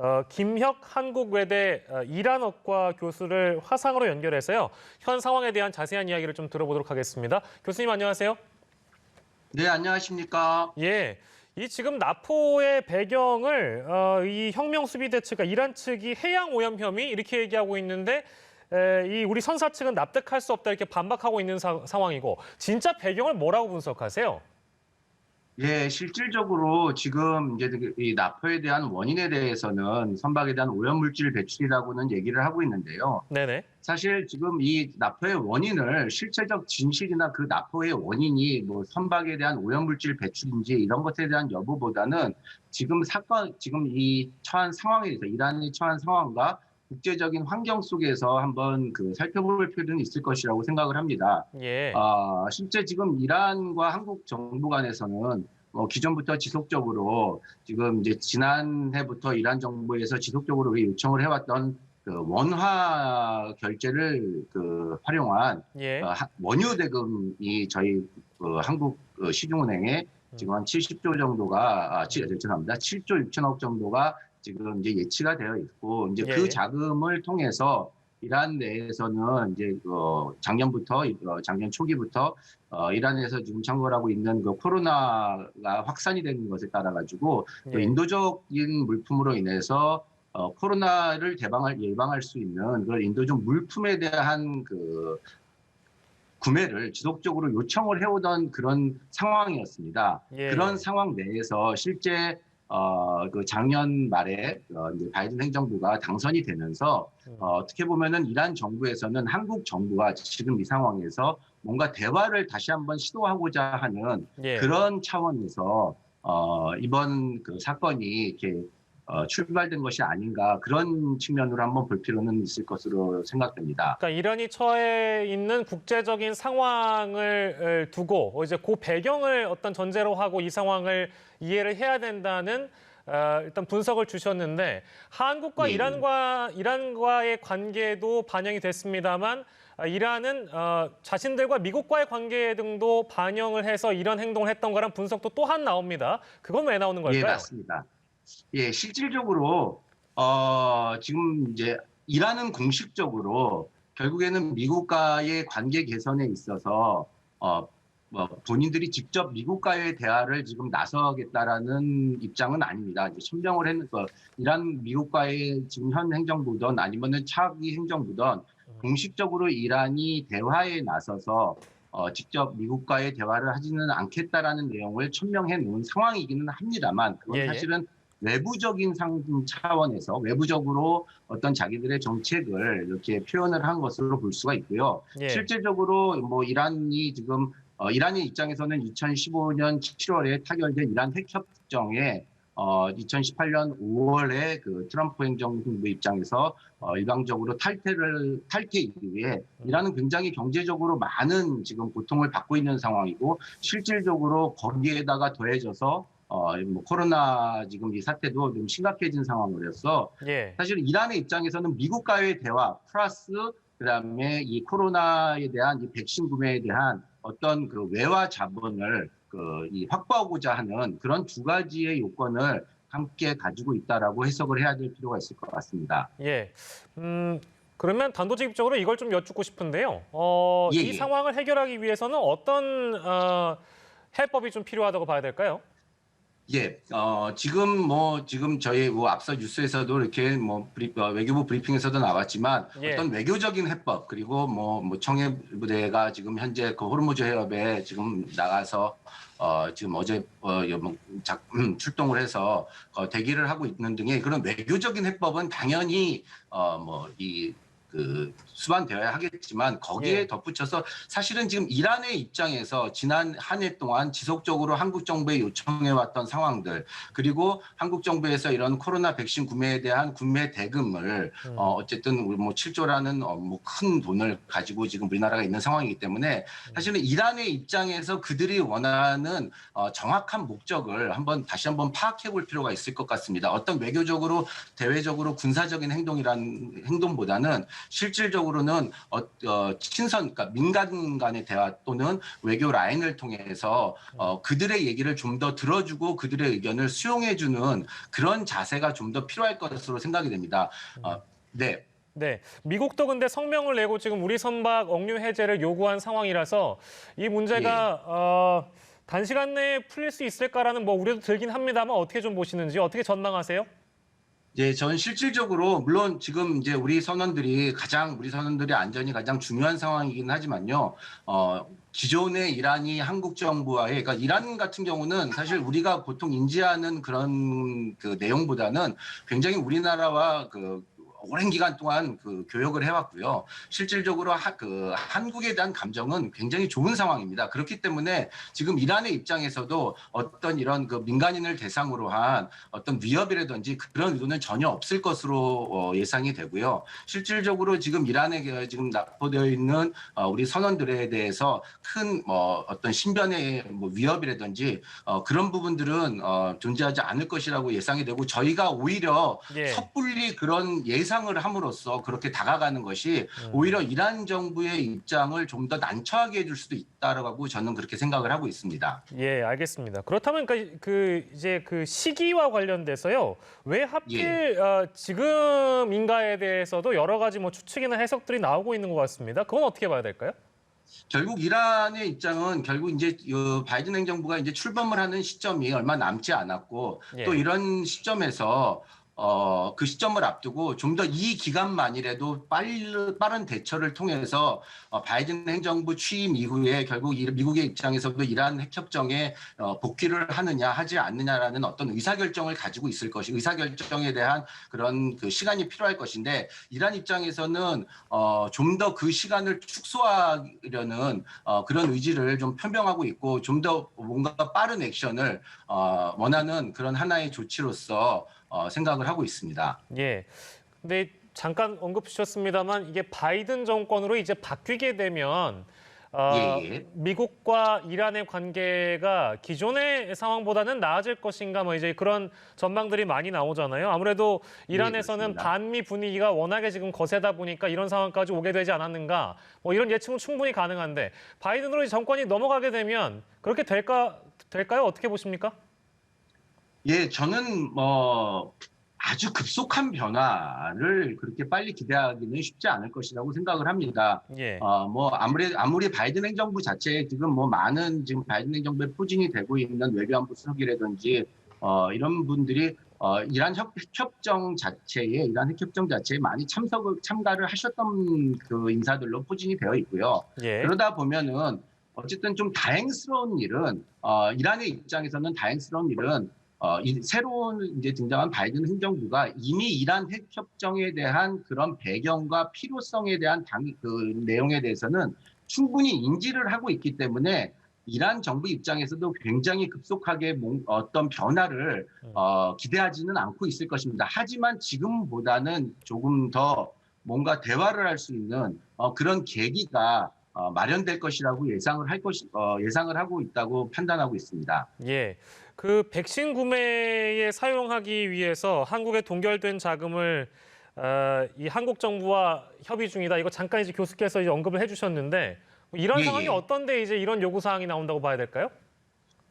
어, 김혁 한국외대 어, 이란어과 교수를 화상으로 연결해서요. 현 상황에 대한 자세한 이야기를 좀 들어보도록 하겠습니다. 교수님 안녕하세요. 네, 안녕하십니까. 예. 이 지금 나포의 배경을 어, 이 혁명 수비 대책과 이란 측이 해양 오염 혐의 이렇게 얘기하고 있는데 에, 이 우리 선사 측은 납득할 수 없다 이렇게 반박하고 있는 사- 상황이고 진짜 배경을 뭐라고 분석하세요? 예, 실질적으로 지금 이제 이 나포에 대한 원인에 대해서는 선박에 대한 오염물질 배출이라고는 얘기를 하고 있는데요. 네네. 사실 지금 이 나포의 원인을 실체적 진실이나 그 나포의 원인이 뭐 선박에 대한 오염물질 배출인지 이런 것에 대한 여부보다는 지금 사건, 지금 이 처한 상황에서 이란이 처한 상황과 국제적인 환경 속에서 한번 그 살펴볼 필요는 있을 것이라고 생각을 합니다. 예. 아, 실제 지금 이란과 한국 정부 간에서는 어, 기존부터 지속적으로 지금 이제 지난해부터 이란 정부에서 지속적으로 우리 요청을 해왔던 그 원화 결제를 그 활용한 예. 어, 하- 원유 대금이 저희 그 한국 그 시중은행에 지금 한 70조 정도가 아, 치- 죄송합니다. 7조 6천억 정도가 지금 이제 예치가 되어 있고 이제 예. 그 자금을 통해서 이란 내에서는 이제 그 작년부터 어, 작년 초기부터 어, 이란에서 지금 창궐하고 있는 그 코로나가 확산이 되는 것에 따라 가지고 그 예. 인도적인 물품으로 인해서 어, 코로나를 대방할 예방할 수 있는 그런 인도적 물품에 대한 그 구매를 지속적으로 요청을 해오던 그런 상황이었습니다. 예. 그런 상황 내에서 실제 어, 그 작년 말에 어, 이제 바이든 행정부가 당선이 되면서 음. 어, 어떻게 보면은 이란 정부에서는 한국 정부와 지금 이 상황에서 뭔가 대화를 다시 한번 시도하고자 하는 예. 그런 차원에서 어, 이번 그 사건이 이렇게 어, 출발된 것이 아닌가 그런 측면으로 한번 볼 필요는 있을 것으로 생각됩니다. 그러니까 이란이 처해 있는 국제적인 상황을 두고 이제 그 배경을 어떤 전제로 하고 이 상황을 이해를 해야 된다는 어, 일단 분석을 주셨는데 한국과 예. 이란과 이란과의 관계도 반영이 됐습니다만 아, 이란은 어, 자신들과 미국과의 관계 등도 반영을 해서 이런 행동을 했던 거란 분석도 또한 나옵니다. 그건 왜 나오는 예, 걸까요? 맞습니다. 예, 실질적으로 어, 지금 이제 이란은 공식적으로 결국에는 미국과의 관계 개선에 있어서 어, 뭐 본인들이 직접 미국과의 대화를 지금 나서겠다라는 입장은 아닙니다. 이제 천명을 했는 거 이란 미국과의 지금 현 행정부든 아니면은 차기 행정부든 공식적으로 이란이 대화에 나서서 어, 직접 미국과의 대화를 하지는 않겠다라는 내용을 천명해 놓은 상황이기는 합니다만 그건 예, 예. 사실은 외부적인 상 차원에서 외부적으로 어떤 자기들의 정책을 이렇게 표현을 한 것으로 볼 수가 있고요. 예. 실제적으로 뭐 이란이 지금 어, 이란의 입장에서는 2015년 7월에 타결된 이란 핵 협정에 어, 2018년 5월에 그 트럼프 행정부 입장에서 어, 일방적으로 탈퇴를 탈퇴 이후에 이란은 굉장히 경제적으로 많은 지금 고통을 받고 있는 상황이고 실질적으로 거기에다가 더해져서 어, 뭐 코로나 지금 이 사태도 좀 심각해진 상황이라서 예. 사실 이란의 입장에서는 미국과의 대화 플러스 그다음에 이 코로나에 대한 이 백신 구매에 대한 어떤 그 외화 자본을 그 이 확보하고자 하는 그런 두 가지의 요건을 함께 가지고 있다라고 해석을 해야 될 필요가 있을 것 같습니다. 예. 음, 그러면 단도직입적으로 이걸 좀 여쭙고 싶은데요. 어, 예, 이 예. 상황을 해결하기 위해서는 어떤 어, 해법이 좀 필요하다고 봐야 될까요? 예, 어, 지금 뭐, 지금 저희 뭐 앞서 뉴스에서도 이렇게 뭐 브리, 어, 외교부 브리핑에서도 나왔지만 예. 어떤 외교적인 해법 그리고 뭐, 뭐 청해 부대가 지금 현재 그 호르무즈 해협에 지금 나가서 어, 지금 어제 어, 뭐 작, 음, 출동을 해서 어, 대기를 하고 있는 등의 그런 외교적인 해법은 당연히 어, 뭐 이 그 수반되어야 하겠지만 거기에 예. 덧붙여서 사실은 지금 이란의 입장에서 지난 한 해 동안 지속적으로 한국 정부에 요청해 왔던 상황들 그리고 한국 정부에서 이런 코로나 백신 구매에 대한 구매 대금을 음. 어, 어쨌든 우리 뭐 7조라는 어, 뭐큰 돈을 가지고 지금 우리나라가 있는 상황이기 때문에 사실은 이란의 입장에서 그들이 원하는 어, 정확한 목적을 한번 다시 한번 파악해 볼 필요가 있을 것 같습니다. 어떤 외교적으로 대외적으로 군사적인 행동이란 행동보다는 실질적으로는 어, 어, 친선, 그러니까 민간 간의 대화 또는 외교 라인을 통해서 어, 그들의 얘기를 좀 더 들어주고 그들의 의견을 수용해주는 그런 자세가 좀 더 필요할 것으로 생각이 됩니다. 어, 네. 네, 미국도 근데 성명을 내고 지금 우리 선박 억류 해제를 요구한 상황이라서 이 문제가 어, 단시간 내에 풀릴 수 있을까라는 뭐 우려도 들긴 합니다만 어떻게 좀 보시는지 어떻게 전망하세요? 예, 전 실질적으로 물론 지금 이제 우리 선원들이 가장 우리 선원들의 안전이 가장 중요한 상황이긴 하지만요. 어, 기존의 이란이 한국 정부와의 그러니까 이란 같은 경우는 사실 우리가 보통 인지하는 그런 그 내용보다는 굉장히 우리나라와 그 오랜 기간 동안 그 교역을 해왔고요. 실질적으로 하, 그 한국에 대한 감정은 굉장히 좋은 상황입니다. 그렇기 때문에 지금 이란의 입장에서도 어떤 이런 그 민간인을 대상으로 한 어떤 위협이라든지 그런 의도는 전혀 없을 것으로 어, 예상이 되고요. 실질적으로 지금 이란에 그 지금 납포되어 있는 어, 우리 선원들에 대해서 큰 뭐 어떤 신변의 뭐 위협이라든지 어, 그런 부분들은 어, 존재하지 않을 것이라고 예상이 되고 저희가 오히려 예. 섣불 리 그런 예상을 함으로써 그렇게 다가가는 것이 음. 오히려 이란 정부의 입장을 좀 더 난처하게 해줄 수도 있다라고 저는 그렇게 생각을 하고 있습니다. 예, 알겠습니다. 그렇다면 그, 그 이제 그 시기와 관련돼서요. 왜 하필 어, 지금인가에 대해서도 여러 가지 뭐 추측이나 해석들이 나오고 있는 것 같습니다. 그건 어떻게 봐야 될까요? 결국 이란의 입장은 결국 이제 어, 바이든 행정부가 이제 출범을 하는 시점이 얼마 남지 않았고 예. 또 이런 시점에서 어, 그 시점을 앞두고 좀 더 이 기간만이라도 빨리, 빠른 대처를 통해서 어, 바이든 행정부 취임 이후에 결국 이- 미국의 입장에서도 이란 핵협정에 어, 복귀를 하느냐 하지 않느냐라는 어떤 의사결정을 가지고 있을 것이 의사결정에 대한 그런 그 시간이 필요할 것인데 이란 입장에서는 어, 좀 더 그 시간을 축소하려는 어, 그런 의지를 좀 표명하고 있고 좀 더 뭔가 빠른 액션을 어, 원하는 그런 하나의 조치로서 어, 생각을 하고 있습니다. 예. 근데 잠깐 언급 주셨습니다만 이게 바이든 정권으로 이제 바뀌게 되면 어, 예, 예. 미국과 이란의 관계가 기존의 상황보다는 나아질 것인가 뭐 이제 그런 전망들이 많이 나오잖아요. 아무래도 이란에서는 그렇습니다. 반미 분위기가 워낙에 지금 거세다 보니까 이런 상황까지 오게 되지 않았는가 뭐 이런 예측은 충분히 가능한데 바이든으로 이 정권이 넘어가게 되면 그렇게 될까 될까요? 어떻게 보십니까? 예, 저는 뭐 아주 급속한 변화를 그렇게 빨리 기대하기는 쉽지 않을 것이라고 생각을 합니다. 예. 어, 뭐, 아무리, 아무리 바이든 행정부 자체에 지금 뭐 많은 지금 바이든 행정부에 포진이 되고 있는 외교안보 수석이라든지, 어, 이런 분들이, 어, 이란 협, 협정 자체에, 이란 핵협정 자체에 많이 참석을, 참가를 하셨던 그 인사들로 포진이 되어 있고요. 예. 그러다 보면은 어쨌든 좀 다행스러운 일은, 어, 이란의 입장에서는 다행스러운 일은, 어, 이 새로운 이제 등장한 바이든 행정부가 이미 이란 핵 협정에 대한 그런 배경과 필요성에 대한 당, 그 내용에 대해서는 충분히 인지를 하고 있기 때문에 이란 정부 입장에서도 굉장히 급속하게 뭔- 어떤 변화를 음. 어, 기대하지는 않고 있을 것입니다. 하지만 지금보다는 조금 더 뭔가 대화를 할 수 있는 어, 그런 계기가 어, 마련될 것이라고 예상을 할 것이 어, 예상을 하고 있다고 판단하고 있습니다. 예. 그 백신 구매에 사용하기 위해서 한국에 동결된 자금을 어, 이 한국 정부와 협의 중이다. 이거 잠깐 이제 교수께서 이제 언급을 해주셨는데 뭐 이런 예, 상황이 예. 어떤데 이제 이런 요구 사항이 나온다고 봐야 될까요?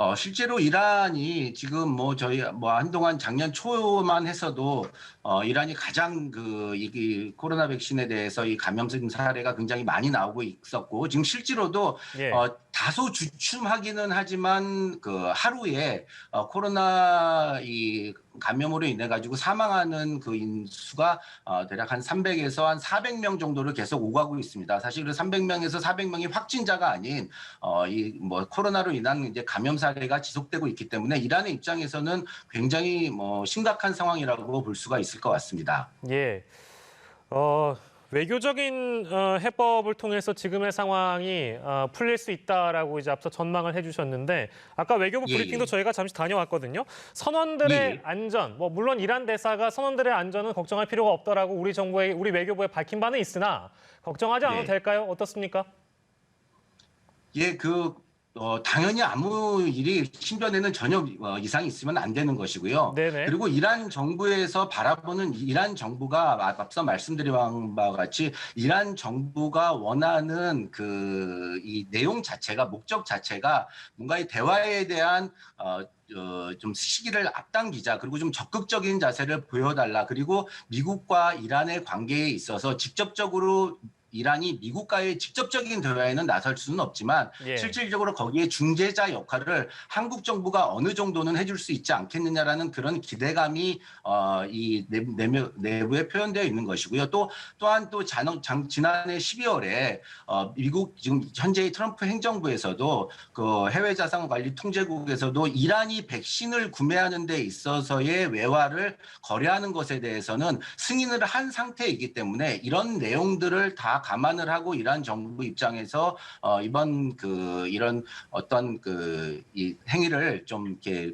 어, 실제로 이란이 지금 뭐 저희 뭐 한동안 작년 초만 했어도 어, 이란이 가장 그 이 코로나 백신에 대해서 이 감염성 사례가 굉장히 많이 나오고 있었고 지금 실제로 도 예. 어, 다소 주춤하기는 하지만 그 하루에 어, 코로나 이 감염으로 인해 가지고 사망하는 그 인수가 어, 대략 한 300에서 한 400명 정도를 계속 오가고 있습니다. 사실 그 300명에서 400명이 확진자가 아닌 어, 이 뭐 코로나로 인한 이제 감염 사례가 지속되고 있기 때문에 이란의 입장에서는 굉장히 뭐 심각한 상황이라고 볼 수가 있을 것 같습니다. 예. 어, 외교적인 어, 해법을 통해서 지금의 상황이 어, 풀릴 수 있다라고 이제 앞서 전망을 해주셨는데 아까 외교부 예, 브리핑도 예. 저희가 잠시 다녀왔거든요. 선원들의 예, 예. 안전, 뭐 물론 이란 대사가 선원들의 안전은 걱정할 필요가 없다라고 우리 정부에 우리 외교부에 밝힌 바는 있으나 걱정하지 않아도 네. 될까요? 어떻습니까? 예, 그 어, 당연히 아무 일이 신변에는 전혀 어, 이상이 있으면 안 되는 것이고요. 네네. 그리고 이란 정부에서 바라보는 이란 정부가 아, 앞서 말씀드린 바와 같이 이란 정부가 원하는 그 이 내용 자체가 목적 자체가 뭔가 이 대화에 대한 어, 어, 좀 시기를 앞당기자 그리고 좀 적극적인 자세를 보여달라 그리고 미국과 이란의 관계에 있어서 직접적으로 이란이 미국과의 직접적인 대화에는 나설 수는 없지만 예. 실질적으로 거기에 중재자 역할을 한국 정부가 어느 정도는 해줄 수 있지 않겠느냐라는 그런 기대감이 어, 이 내- 내부, 내부에 표현되어 있는 것이고요. 또 또한 또 장, 장, 지난해 12월에 어, 미국 지금 현재의 트럼프 행정부에서도 그 해외 자산 관리 통제국에서도 이란이 백신을 구매하는 데 있어서의 외화를 거래하는 것에 대해서는 승인을 한 상태이기 때문에 이런 내용들을 다 감안을 하고 이란 정부 입장에서 어, 이번 그 이런 어떤 그 이 행위를 좀 이렇게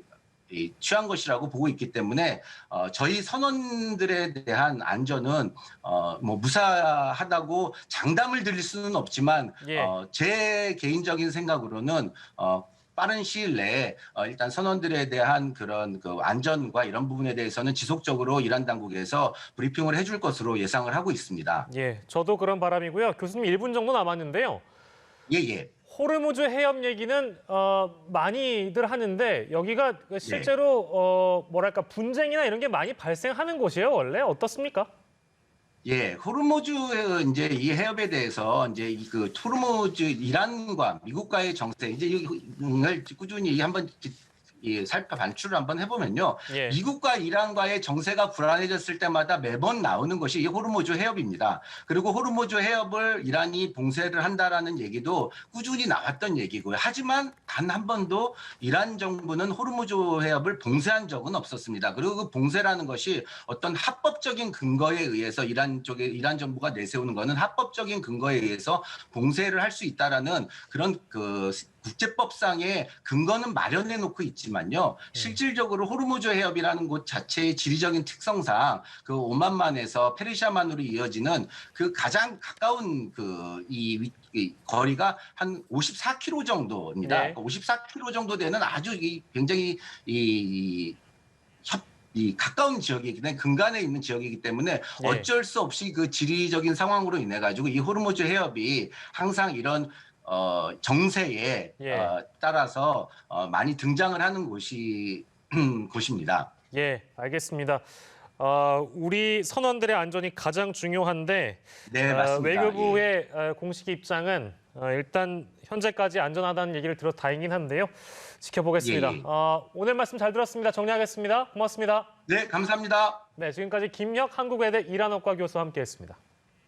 이 취한 것이라고 보고 있기 때문에 어, 저희 선원들에 대한 안전은 어, 뭐 무사하다고 장담을 드릴 수는 없지만 예. 어, 제 개인적인 생각으로는 어, 빠른 시일 내에 어, 일단 선원들에 대한 그런 그 안전과 이런 부분에 대해서는 지속적으로 이란 당국에서 브리핑을 해줄 것으로 예상을 하고 있습니다. 예, 저도 그런 바람이고요. 교수님 1분 정도 남았는데요. 예, 예. 호르무즈 해협 얘기는 어, 많이들 하는데 여기가 실제로 어, 뭐랄까 분쟁이나 이런 게 많이 발생하는 곳이에요. 원래 어떻습니까? 예, 호르무즈 이제 이 해협에 대해서 이제 이그 호르무즈 이란과 미국과의 정세 이제 이걸 꾸준히 한번 이 살펴 반출을 한번 해보면요. 예. 미국과 이란과의 정세가 불안해졌을 때마다 매번 나오는 것이 이 호르무즈 해협입니다. 그리고 호르무즈 해협을 이란이 봉쇄를 한다라는 얘기도 꾸준히 나왔던 얘기고요. 하지만 단 한 번도 이란 정부는 호르무즈 해협을 봉쇄한 적은 없었습니다. 그리고 그 봉쇄라는 것이 어떤 합법적인 근거에 의해서 이란 쪽에 이란 정부가 내세우는 것은 합법적인 근거에 의해서 봉쇄를 할 수 있다라는 그런 그 국제법상의 근거는 마련해 놓고 있지만요. 실질적으로 호르무즈 해협이라는 곳 자체의 지리적인 특성상 그 오만만에서 페르시아만으로 이어지는 그 가장 가까운 그이 거리가 한 54km 정도입니다. 네. 그러니까 54km 정도 되는 아주 이 굉장히 이 협, 이 가까운 지역이기 때문에 근간에 있는 지역이기 때문에 예. 어쩔 수 없이 그 지리적인 상황으로 인해 가지고 이 호르무즈 해협이 항상 이런 어, 정세에 예. 어, 따라서 어, 많이 등장을 하는 곳이 곳입니다. 예, 알겠습니다. 어, 우리 선원들의 안전이 가장 중요한데 네, 어, 맞습니다. 외교부의 어, 공식 입장은 어, 일단 현재까지 안전하다는 얘기를 들어 다행이긴 한데요. 지켜보겠습니다. 예, 예. 어, 오늘 말씀 잘 들었습니다. 정리하겠습니다. 고맙습니다. 네, 감사합니다. 네, 지금까지 김혁 한국외대 이란어과 교수와 함께했습니다.